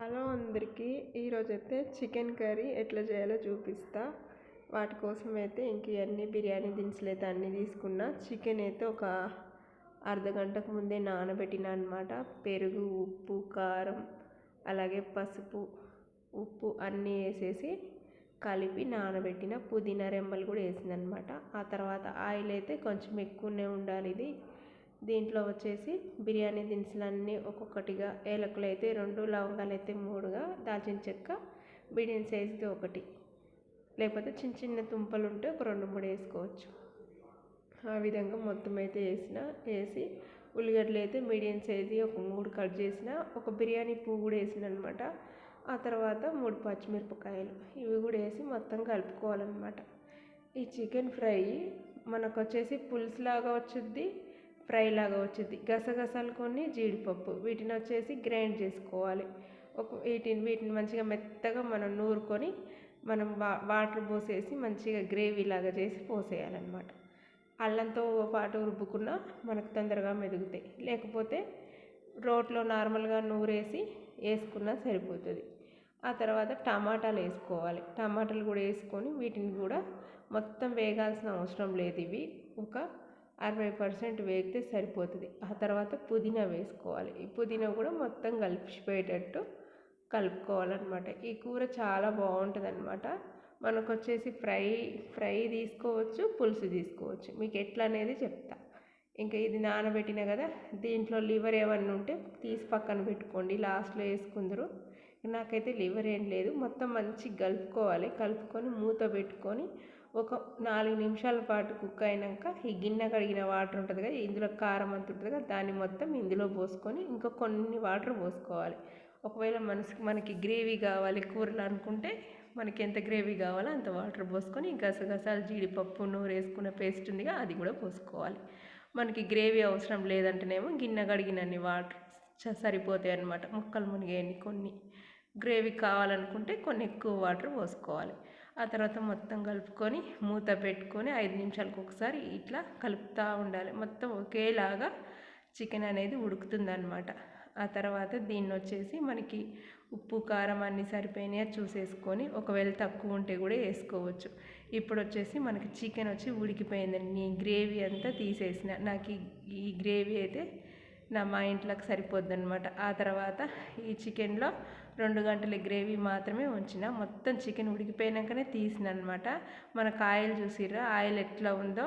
Hello అందరికీ ఈరోజైతే chicken curry ఎట్లా చేయాలో చూపిస్తా. వాటి కోసం అయితే ఇంక ఇవన్నీ బిర్యానీ దినుసులు అయితే అన్నీ తీసుకున్నా. చికెన్ అయితే ఒక అర్ధ గంటకు ముందే నానబెట్టిన అనమాట పెరుగు ఉప్పు కారం అలాగే పసుపు ఉప్పు అన్నీ వేసేసి కలిపి నానబెట్టిన పుదీనా రెమ్మలు కూడా వేసిందనమాట ఆ తర్వాత ఆయిల్ అయితే కొంచెం ఎక్కువనే ఉండాలి ఇది. దీంట్లో వచ్చేసి బిర్యానీ దినుసులన్నీ ఒక్కొక్కటిగా ఏలకులు అయితే రెండు లవంగాలు అయితే మూడుగా దాల్చిన చెక్క బిర్యానీ సైజుది ఒకటి. లేకపోతే చిన్న చిన్న తుంపలు ఉంటే ఒక రెండు మూడు వేసుకోవచ్చు. ఆ విధంగా మొత్తం అయితే వేసిన వేసి ఉల్లిగడ్డలు అయితే మీడియం సైజు ఒక మూడు కట్ చేసిన ఒక బిర్యానీ పువ్వు కూడా వేసిన అనమాట ఆ తర్వాత మూడు పచ్చిమిరపకాయలు ఇవి కూడా వేసి మొత్తం కలుపుకోవాలన్నమాట. ఈ చికెన్ ఫ్రై మనకు వచ్చేసి పులుసులాగా వచ్చుద్ది. ఫ్రై లాగా వచ్చింది. గసగసాలు కొన్ని జీడిపప్పు. వీటిని వచ్చేసి గ్రైండ్ చేసుకోవాలి. ఒక వీటిని వీటిని మంచిగా మెత్తగా మనం నూరుకొని మనం వా వాటర్ పోసేసి మంచిగా గ్రేవీ లాగా చేసి పోసేయాలన్నమాట. అల్లంతో పాటు రుబ్బుకున్న మనకు తొందరగా మెదుగుతాయి. లేకపోతే రోట్లో నార్మల్గా నూరేసి వేసుకున్నా సరిపోతుంది. ఆ తర్వాత టమాటాలు వేసుకోవాలి. టమాటాలు కూడా వేసుకొని వీటిని కూడా మొత్తం వేగాల్సిన అవసరం లేదు. ఇవి ఒక అరవై పర్సెంట్ వేగితే సరిపోతుంది. ఆ తర్వాత పుదీనా వేసుకోవాలి. ఈ పుదీనా కూడా మొత్తం కలిపిపోయేటట్టు కలుపుకోవాలన్నమాట. ఈ కూర చాలా బాగుంటుంది అనమాట మనకు వచ్చేసి ఫ్రై ఫ్రై తీసుకోవచ్చు పులుసు తీసుకోవచ్చు. మీకు ఎట్లా అనేది చెప్తా. ఇంకా ఇది నానబెట్టిన కదా దీంట్లో లివర్ ఏమన్నా ఉంటే తీసి పక్కన పెట్టుకోండి. లాస్ట్లో వేసుకుందరు. నాకైతే లివర్ ఏం లేదు. మొత్తం మంచిగా కలుపుకోవాలి. కలుపుకొని మూత పెట్టుకొని ఒక నాలుగు నిమిషాల పాటు కుక్ అయినాక ఈ గిన్నె కడిగిన వాటర్ ఉంటుంది కదా ఇందులో కారం అంత ఉంటుంది కదా దాన్ని మొత్తం ఇందులో పోసుకొని ఇంకా కొన్ని వాటర్ పోసుకోవాలి. ఒకవేళ మనసుకి మనకి గ్రేవీ కావాలి కూరలు అనుకుంటే మనకి ఎంత గ్రేవీ కావాలో అంత వాటర్ పోసుకొని గసగసాలు జీడిపప్పు నూరు వేసుకున్న పేస్ట్ ఉందిగా అది కూడా పోసుకోవాలి. మనకి గ్రేవీ అవసరం లేదంటేనేమో గిన్నె కడిగినన్ని వాటర్ సరిపోతాయి అన్నమాట. ముక్కలు మునిగేయండి కొన్ని. గ్రేవీ కావాలనుకుంటే కొన్ని ఎక్కువ వాటర్ పోసుకోవాలి. ఆ తర్వాత మొత్తం కలుపుకొని మూత పెట్టుకొని ఐదు నిమిషాలకు ఒకసారి ఇట్లా కలుపుతూ ఉండాలి. మొత్తం ఒకేలాగా చికెన్ అనేది ఉడుకుతుందనమాట ఆ తర్వాత దీన్ని వచ్చేసి మనకి ఉప్పు కారం అన్నీ సరిపోయినాయా చూసేసుకొని ఒకవేళ తక్కువ ఉంటే కూడా వేసుకోవచ్చు. ఇప్పుడు వచ్చేసి మనకి చికెన్ వచ్చి ఉడికిపోయిందండి. గ్రేవీ అంతా తీసేసిన. నాకు ఈ గ్రేవీ అయితే నా మా ఇంట్లోకి సరిపోద్ది అనమాట ఆ తర్వాత ఈ చికెన్లో రెండు గంటల గ్రేవీ మాత్రమే ఉంచిన. మొత్తం చికెన్ ఉడికిపోయినాకనే తీసిన అనమాట మనకు ఆయిల్ చూసిర్రా ఆయిల్ ఎట్లా ఉందో.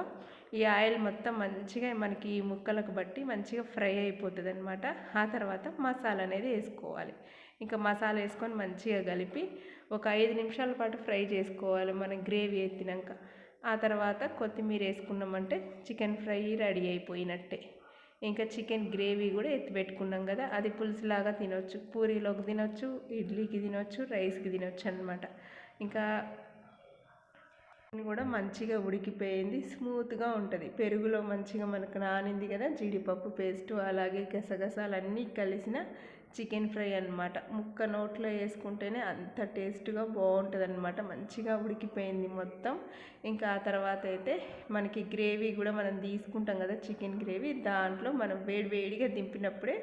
ఈ ఆయిల్ మొత్తం మంచిగా మనకి ఈ ముక్కలకు బట్టి మంచిగా ఫ్రై అయిపోతుంది అనమాట ఆ తర్వాత మసాలా అనేది వేసుకోవాలి. ఇంకా మసాలా వేసుకొని మంచిగా కలిపి ఒక ఐదు నిమిషాల పాటు ఫ్రై చేసుకోవాలి మనం గ్రేవీ ఎత్తినాక. ఆ తర్వాత కొత్తిమీర వేసుకున్నామంటే చికెన్ ఫ్రై రెడీ అయిపోయినట్టే. ఇంకా చికెన్ గ్రేవీ కూడా ఎత్తి పెట్టుకున్నాం కదా అది పులుసులాగా తినొచ్చు పూరీలోకి తినొచ్చు ఇడ్లీకి తినొచ్చు రైస్కి తినొచ్చు అనమాట ఇంకా కూడా మంచిగా ఉడికిపోయింది స్మూత్గా ఉంటుంది. పెరుగులో మంచిగా మనకు నానింది కదా జీడిపప్పు పేస్టు అలాగే గసగసాలు అన్నీ కలిసిన చికెన్ ఫ్రై అనమాట ముక్క నోట్లో వేసుకుంటేనే అంత టేస్ట్గా బాగుంటుంది అనమాట మంచిగా ఉడికిపోయింది మొత్తం. ఇంకా ఆ తర్వాత అయితే మనకి గ్రేవీ కూడా మనం తీసుకుంటాం కదా చికెన్ గ్రేవీ. దాంట్లో మనం వేడి వేడిగా దింపినప్పుడే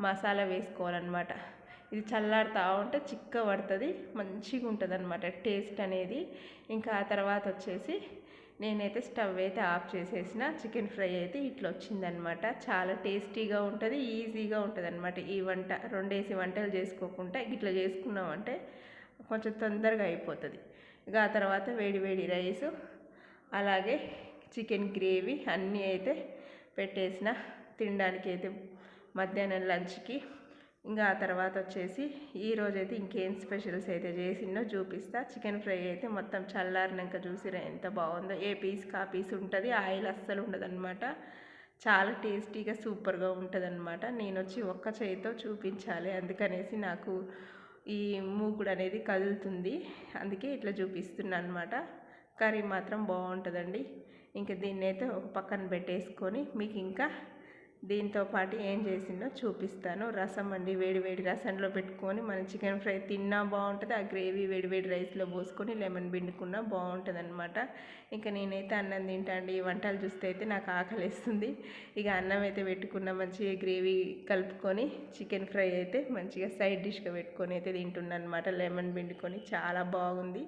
మసాలా వేసుకోవాలన్నమాట. ఇది చల్లారుతూ ఉంటే చిక్క పడుతుంది మంచిగా ఉంటుంది అనమాట టేస్ట్ అనేది. ఇంకా ఆ తర్వాత వచ్చేసి నేనైతే స్టవ్ అయితే ఆఫ్ చేసేసిన చికెన్ ఫ్రై అయితే ఇట్లా వచ్చిందనమాట చాలా టేస్టీగా ఉంటుంది ఈజీగా ఉంటుంది అనమాట ఈ వంట రెండేసి వంటలు చేసుకోకుండా ఇట్లా చేసుకున్నామంటే కొంచెం తొందరగా అయిపోతుంది. ఇక ఆ తర్వాత వేడి వేడి రైస్ అలాగే చికెన్ గ్రేవీ అన్నీ అయితే పెట్టేసిన. తినడానికి అయితే మధ్యాహ్నం లంచ్కి ఇంకా ఆ తర్వాత వచ్చేసి ఈరోజైతే ఇంకేం స్పెషల్స్ అయితే చేసిందో చూపిస్తా. చికెన్ ఫ్రై అయితే మొత్తం చల్లారినాక చూసిరా ఎంత బాగుందో. ఏ పీస్ కా పీస్ ఉంటుంది ఆయిల్ అస్సలు ఉండదన్నమాట. చాలా టేస్టీగా సూపర్గా ఉంటుంది అనమాట నేను వచ్చి ఒక్క చేయితో చూపించాలి. అందుకనేసి నాకు ఈ మూకుడు అనేది కదులుతుంది. అందుకే ఇట్లా చూపిస్తున్నాను అనమాట కర్రీ మాత్రం బాగుంటుందండి. ఇంకా దీన్ని అయితే ఒక పక్కన పెట్టేసుకొని మీకు ఇంకా దీంతో పాటు ఏం చేసిందో చూపిస్తాను. రసం అండి వేడివేడి రసంలో పెట్టుకొని మన చికెన్ ఫ్రై తిన్నా బాగుంటుంది. ఆ గ్రేవీ వేడివేడి రైస్లో పోసుకొని లెమన్ పిండుకున్నా బాగుంటుంది అనమాట ఇంకా నేనైతే అన్నం తింటా అండి. ఈ వంటలు చూస్తే అయితే నాకు ఆకలిస్తుంది. ఇక అన్నం అయితే పెట్టుకున్న మంచిగా గ్రేవీ కలుపుకొని చికెన్ ఫ్రై అయితే మంచిగా సైడ్ డిష్గా పెట్టుకొని అయితే తింటున్నాను అనమాట లెమన్ పిండుకొని చాలా బాగుంది.